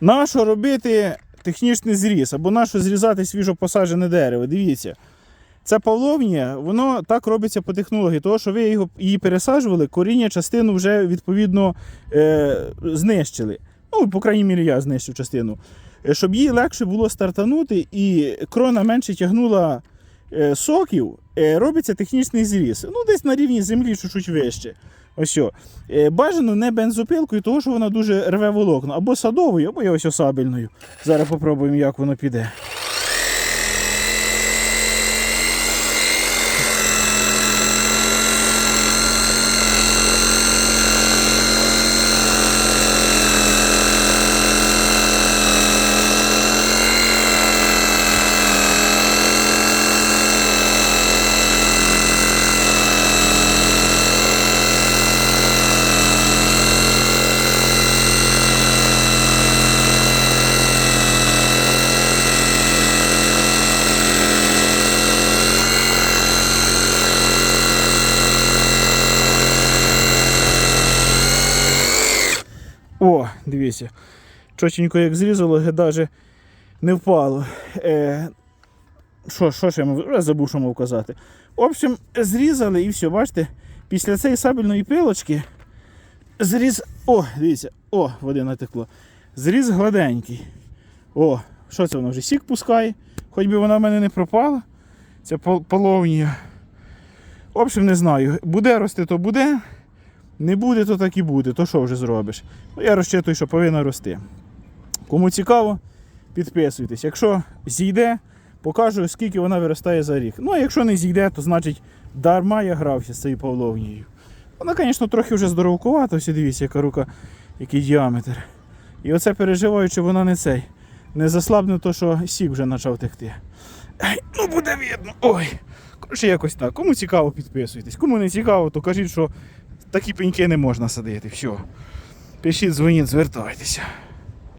Нащо робити технічний зріз або нащо зрізати свіжопосаджене дерево? Дивіться. Це павловня, воно так робиться по технології, того, що ви його, її пересаджували, коріння частину вже відповідно е, знищили. Ну, по крайній мірі, я знищив частину. Е, Щоб їй легше було стартанути і крона менше тягнула е, соків, е, робиться технічний зріз. Ну, десь на рівні землі чуть-чуть вище. Ось. Е, Бажано не бензопилкою, тому що вона дуже рве волокна. Або садовою, або я ось сабельною. Зараз попробуємо, як воно піде. О, дивіться. Чотенько як зрізало, навіть не впало. Е, що, що ж я мав? Вже забув, що мав казати. В общем, зрізали і все, бачите, після цієї сабельної пилочки зріз. О, дивіться, о, води натекло. Зріз гладенький. О, що це воно вже сік пускає, хоч би вона в мене не пропала. Це пол- половня. В общем, не знаю. Буде рости, то буде. Не буде, то так і буде. То що вже зробиш? Ну, я розчитую, що повинна рости. Кому цікаво, підписуйтесь. Якщо зійде, покажу, скільки вона виростає за рік. Ну, а якщо не зійде, то значить дарма я грався з цією павловнією. Вона, звісно, трохи вже здоровкувата, ось дивіться, яка рука, який діаметр. І оце переживаю, чи вона не цей. Не заслабне то, що сік вже почав текти. Ей, ну буде видно. Ой. Коротше, якось так. Кому цікаво, підписуйтесь. Кому не цікаво, то кажіть, що такі пеньки не можна садити. Все. Пишіть, дзвоніть, звертайтеся.